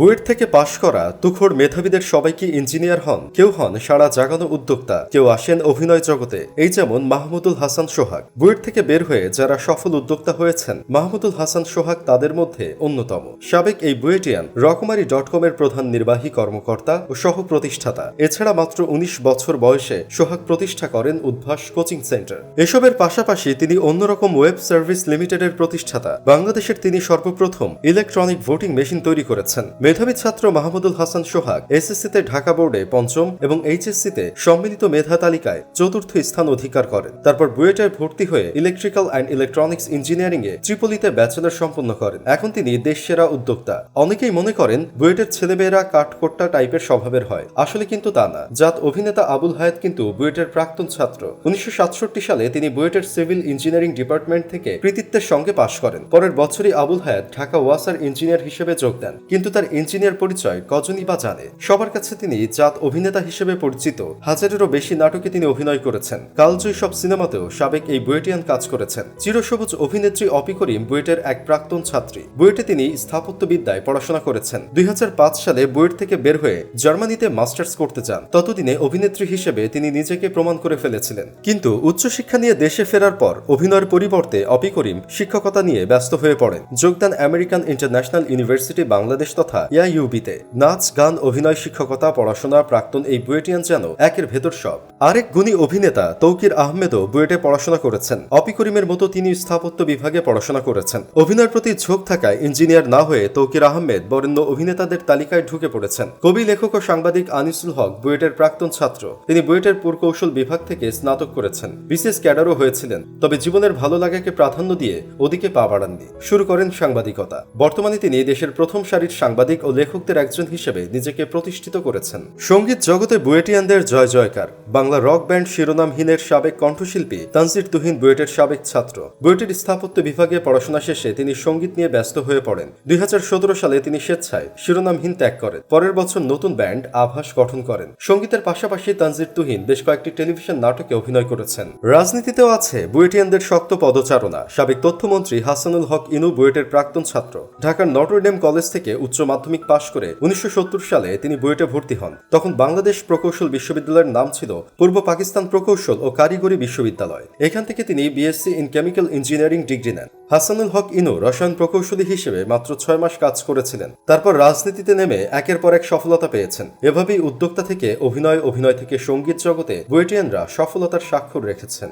বুয়েট থেকে পাশ করা তুখোর মেধাবীদের সবাইকে ইঞ্জিনিয়ার হন। কেউ হন সারা জাগানো উদ্যোক্তা, কেউ আসেন অভিনয় জগতে। এই যেমন মাহমুদুল হাসান সোহাগ। বুয়েট থেকে বের হয়ে যারা সফল উদ্যোক্তা হয়েছেন, মাহমুদুল হাসান সোহাগ তাদের মধ্যে অন্যতম। সাবেক এই বুয়েটিয়ান রকমারি ডট কমের প্রধান নির্বাহী কর্মকর্তা ও সহ প্রতিষ্ঠাতা এছাড়া মাত্র উনিশ বছর বয়সে সোহাগ প্রতিষ্ঠা করেন উদ্ভাস কোচিং সেন্টার। এসবের পাশাপাশি তিনি অন্যরকম ওয়েব সার্ভিস লিমিটেডের প্রতিষ্ঠাতা। বাংলাদেশের তিনি সর্বপ্রথম ইলেকট্রনিক ভোটিং মেশিন তৈরি করেছেন। মেধাবী ছাত্র মাহমুদুল হাসান সোহাগ এসএসসিতে ঢাকা বোর্ডে পঞ্চম এবং এইচএসসিতে সম্মিলিত মেধা তালিকায় চতুর্থ স্থান অধিকার করেন। তারপর বুয়েটায় ভর্তি হয়ে ইলেকট্রিক্যাল অ্যান্ড ইলেকট্রনিক্স ইঞ্জিনিয়ারিং এ ত্রিপলিতে ব্যাচেলর সম্পন্ন করেন। এখন তিনি দেশ সেরা উদ্যোক্তা। অনেকেই মনে করেন, বুয়েটের ছেলেমেয়েরা কাঠকোট্টা টাইপের স্বভাবের হয়। আসলে কিন্তু তা না। জাত অভিনেতা আবুল হায়াত কিন্তু বুয়েটের প্রাক্তন ছাত্র। উনিশশো সাতষট্টি সালে তিনি বুয়েটের সিভিল ইঞ্জিনিয়ারিং ডিপার্টমেন্ট থেকে কৃতিত্বের সঙ্গে পাশ করেন। পরের বছরই আবুল হায়াত ঢাকা ওয়াসার ইঞ্জিনিয়ার হিসেবে যোগ দেন। কিন্তু তার ইঞ্জিনিয়ার পরিচয় কজনই বা জানে। সবার কাছে তিনি জাত অভিনেতা হিসেবে পরিচিত। হাজারেরও বেশি নাটকে তিনি অভিনয় করেছেন। কালজয়ী সব সিনেমাতেও সাবেক এই বুয়েটিয়ান কাজ করেছেন। চিরসবুজ অভিনেত্রী অপি করিম বুয়েটের এক প্রাক্তন ছাত্রী। বুয়েটে তিনি স্থাপত্যবিদ্যায় পড়াশোনা করেছেন। দুই সালে বুয়েট থেকে বের হয়ে জার্মানিতে মাস্টার্স করতে চান। ততদিনে অভিনেত্রী হিসেবে তিনি নিজেকে প্রমাণ করে ফেলেছিলেন। কিন্তু উচ্চশিক্ষা নিয়ে দেশে ফেরার পর অভিনয়ের পরিবর্তে অপি করিম শিক্ষকতা নিয়ে ব্যস্ত হয়ে পড়েন। যোগদান আমেরিকান ইন্টারন্যাশনাল ইউনিভার্সিটি, বাংলাদেশ তথা ইউবিতে নাচ, গান, অভিনয়, শিক্ষকতা, পড়াশোনা, প্রাক্তন এই বুয়েটিয়ান যেন একের ভেতর সব। আরেক গুণী অভিনেতা তৌকির আহমেদও বুয়েটে পড়াশোনা করেছেন। অপি করিমের মতো তিনি স্থাপত্য বিভাগে পড়াশোনা করেছেন। অভিনয়ের প্রতি ঝোঁক থাকায় ইঞ্জিনিয়ার না হয়ে তৌকির আহমেদ বরেণ্য অভিনেতাদের তালিকায় ঢুকে পড়েছেন। কবি, লেখক ও সাংবাদিক আনিসুল হক বুয়েটের প্রাক্তন ছাত্র। তিনি বুয়েটের পুরকৌশল বিভাগ থেকে স্নাতক করেছেন। বিশেষ ক্যাডারও হয়েছিলেন। তবে জীবনের ভালো লাগাকে প্রাধান্য দিয়ে ওদিকে পা বাড়াননি। শুরু করেন সাংবাদিকতা। বর্তমানে তিনি দেশের প্রথম সারির সাংবাদিক ও লেখকদের একজন হিসেবে নিজেকে প্রতিষ্ঠিত করেছেন। সংগীত জগতে বুয়েটিয়ানদের জয় জয়কার, বাংলা রক ব্যান্ড শিরোনামহীনের সাবেক কণ্ঠশিল্পী তানজির তুহিন বুয়েটের সাবেক ছাত্র। বুয়েটের স্থাপত্য বিভাগে পড়াশোনা শেষে তিনি সংগীত নিয়ে ব্যস্ত হয়ে পড়েন। দুই সালে তিনি স্বেচ্ছায় শিরোনামহীন ত্যাগ করেন। পরের বছর নতুন ব্যান্ড আভাস গঠন করেন। সঙ্গীতের পাশাপাশি তানজির তুহিন বেশ কয়েকটি টেলিভিশন নাটকে অভিনয় করেছেন। রাজনীতিতেও আছে বুয়েটিয়ানদের শক্ত পদচারণা। সাবেক তথ্যমন্ত্রী হাসানুল হক ইনু বুয়েটের প্রাক্তন ছাত্র। ঢাকার নটরডেম কলেজ থেকে উচ্চ মাধ্যমিক পাশ করে উনিশশো সত্তর সালে তিনি বুয়েটে ভর্তি হন। তখন বাংলাদেশ প্রকৌশল বিশ্ববিদ্যালয়ের নাম ছিল পূর্ব পাকিস্তান প্রকৌশল ও কারিগরি বিশ্ববিদ্যালয়। এখান থেকে তিনি BSc in chemical engineering degree নেন। হাসানুল হক ইনু রসায়ন প্রকৌশলী হিসেবে মাত্র ছয় মাস কাজ করেছিলেন। তারপর রাজনীতিতে নেমে একের পর এক সফলতা পেয়েছেন। এভাবেই উদ্যোক্তা থেকে অভিনয় অভিনয় থেকে সংগীত জগতে বুয়েটিয়ানরা সফলতার স্বাক্ষর রেখেছেন।